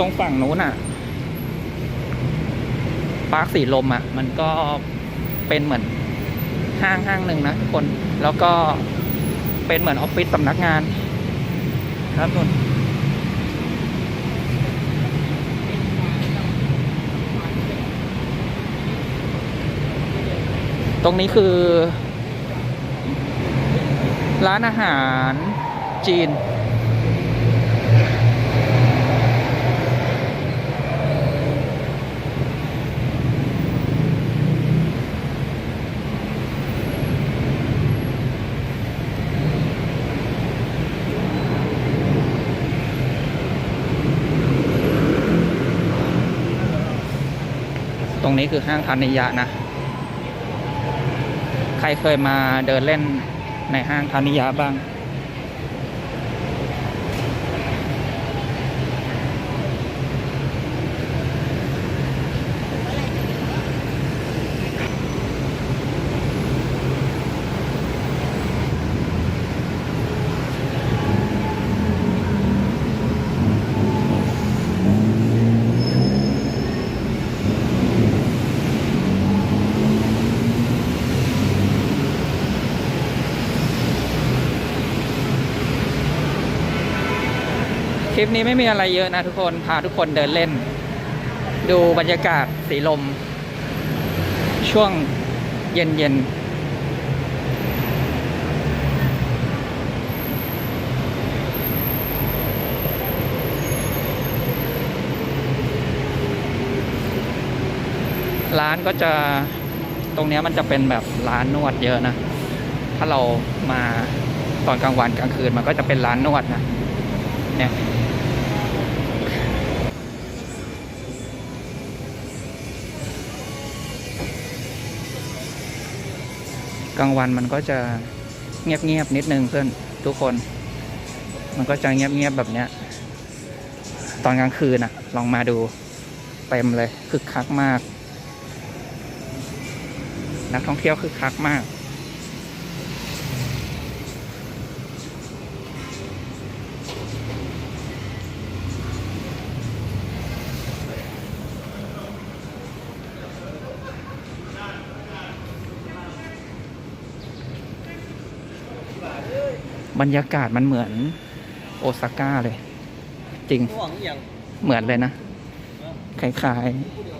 รงฝั่งนู้นอะปาร์คสีลมอะ มันก็เป็นเหมือนห้างห้างหนึ่งนะทุกคนแล้วก็เป็นเหมือนออฟฟิศสำนักงาน ครับนุ่นตรงนี้คือ ร้านอาหารจีน รงนี้คือห้างธานิยะนะ ใครเคยมาเดินเล่นในห้างธานิยะบ้าง คลิปนี้ไม่มีอะไรเยอะนะทุกคน พาทุกคนเดินเล่น ดูบรรยากาศสีลม ช่วงเย็นเย็นร้านก็จะตรงนี้มันจะเป็นแบบร้านนวดเยอะนะ ถ้าเรามาตอนกลางวันกลางคืนมันก็จะเป็นร้านนวดนะเนี่ย กลางวันมันก็จะเงียบๆนิดนึงเพื่อนทุกคน มันก็จะเงียบๆแบบเนี้ย ตอนกลางคืนอะลองมาดูเต็มเลยคึกคักมาก นักท่องเที่ยวคึกคักมาก บรรยากาศมันเหมือนโอซาก้าเลย จริงหวังอย่างเหมือนเลยนะคล้ายๆ